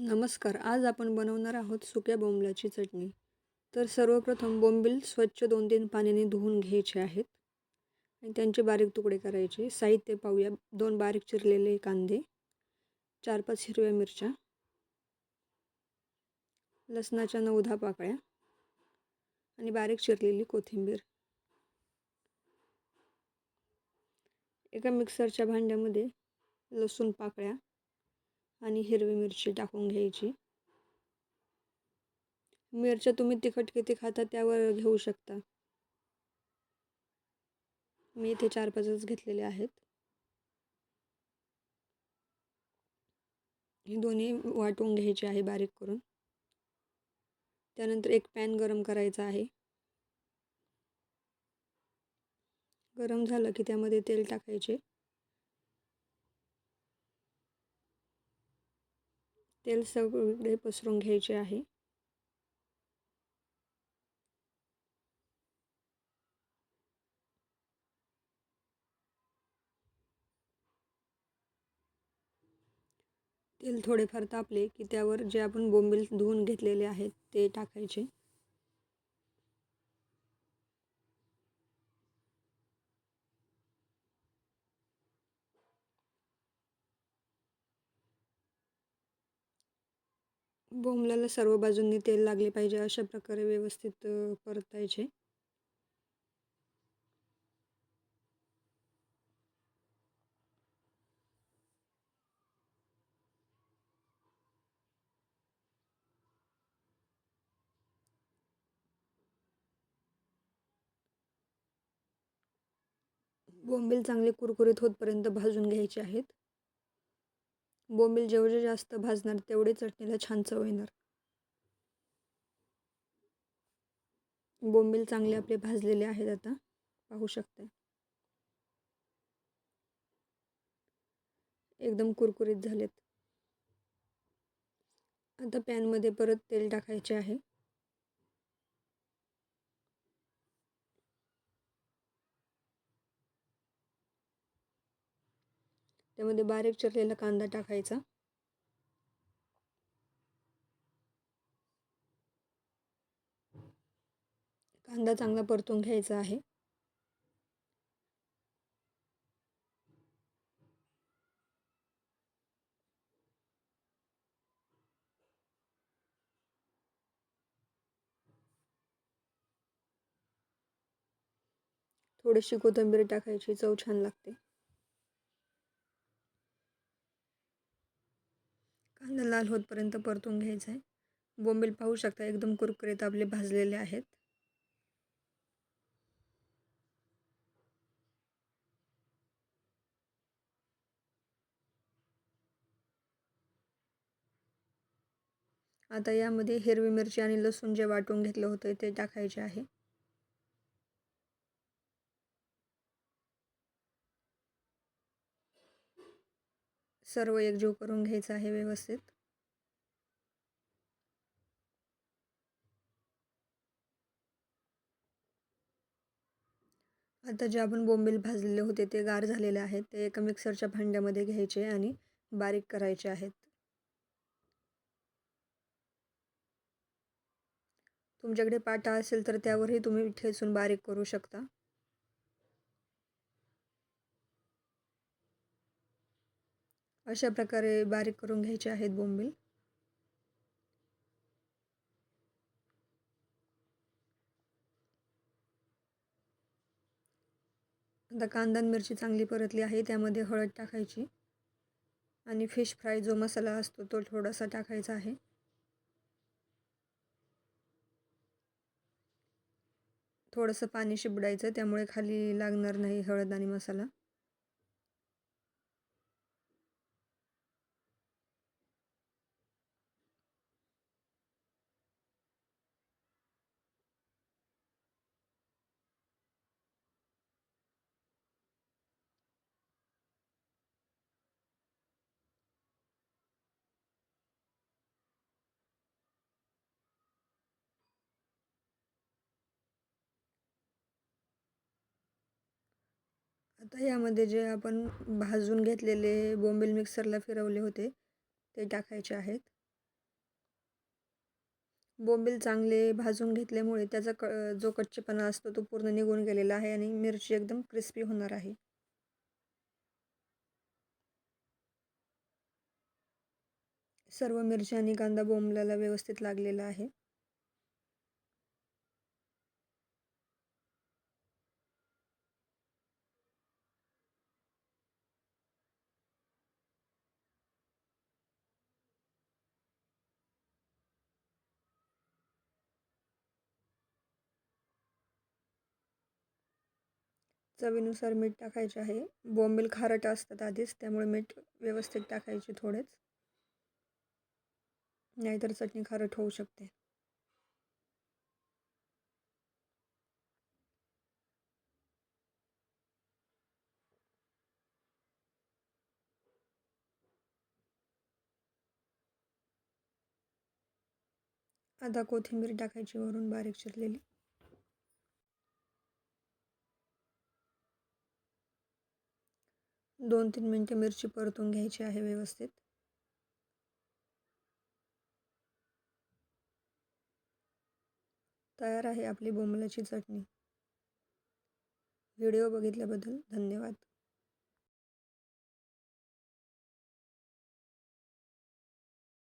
नमस्कार आज आपण बनवणार आहोत सुक्या बोंबलाची चटणी. तर सर्वप्रथम बोंबील स्वच्छ दोन तीन पाण्याने धुवून घ्यायचे आहेत. आणि त्यांचे बारीक तुकडे करायचे. साहित्य पाहूया. दोन बारीक चिरलेले कांदे चार पाच हिरव्या मिरच्या लसणाच्या नऊ दहा पाकळ्या आणि बारीक चिरलेली कोथिंबीर. एका मिक्सरच्या भांड्यामध्ये लसूण पाकळ्या आणि हिरवी मिरची टाकून घ्यायची. मिरच्या तुम्ही तिखट किती खाता त्यावर घेऊ शकता. मी इथे चार पाचच घेतलेले आहेत. हे दोन्ही वाटून घ्यायचे आहे बारीक करून. त्यानंतर एक पॅन गरम करायचा आहे. गरम झालं की त्यामध्ये तेल टाकायचे. तेल सगळे पसरून घ्यायचे आहे. तेल थोडेफार तापले की त्यावर जे आपण बोंबील धुवून घेतलेले आहेत ते टाकायचे. बोंबलाला सर्व बाजूंनी तेल लागले पाहिजे अशा प्रकारे व्यवस्थित परतायचे. बोंबील चांगले कुरकुरीत होतपर्यंत भाजून घ्यायचे आहेत. बोंबील जेवढे जास्त भाजणार तेवढे चटणीला छान चव येणार. बोंबील चांगले आपले भाजलेले आहेत आता. पाहू शकता एकदम कुरकुरीत झालेत. आता पॅनमध्ये परत तेल टाकायचे आहे. त्यामध्ये बारीक चिरलेला कांदा टाकायचा. कांदा चांगला परतून घ्यायचा आहे. थोडीशी कोथिंबीर टाकायची चव छान लागते. कांदा लाल होतपर्यंत परतून घ्यायचा आहे बोंबील पाहू शकता एकदम कुरकुरीत आपले भाजलेले आहेत. आता यामध्ये हिरवी मिरची आणि लसूण जे वाटून घेतलं होतं ते टाकायचे आहे. सर्व एकजीव करून घ्यायचं आहे व्यवस्थित. आता जे आपण बोंबील भाजलेले होते ते गार झालेले आहेत ते एका मिक्सरच्या भांड्यामध्ये घ्यायचे आणि बारीक करायचे आहेत. तुमच्याकडे पाटा असेल तर त्यावरही तुम्ही ठेचून बारीक करू शकता. अशा प्रकारे बारीक करून घ्यायचे आहेत बोंबील. आता कांदा मिरची चांगली परतली आहे त्यामध्ये हळद टाकायची. आणि फिश फ्राय जो मसाला असतो तो थोडासा टाकायचा आहे. थोडंसं पाणी शिबडायचं त्यामुळे खाली लागणार नाही हळद आणि मसाला. आता यामध्ये जे आपण भाजून घेतलेले बोंबील मिक्सरला फिरवले होते ते टाकायचे आहेत. बोंबील चांगले भाजून घेतल्यामुळे त्याचा क जो कच्चेपणा असतो तो पूर्ण निघून गेलेला आहे आणि मिरची एकदम क्रिस्पी होणार आहे. सर्व मिरची आणि कांदा बोंबलाला व्यवस्थित लागलेला आहे. चवीनुसार मीठ टाकायचे आहे. बोंबील खारट असतात आधीच त्यामुळे मीठ व्यवस्थित टाकायचे थोडेच. नाहीतर चटणी खारट होऊ शकते. आता कोथिंबीर टाकायची वरून बारीक चिरलेली. दोन तीन मिनटं मिरची परतून घ्यायची आहे व्यवस्थित. तयार आहे आपली बोंबलाची चटणी. व्हिडिओ बघितल्याबद्दल धन्यवाद.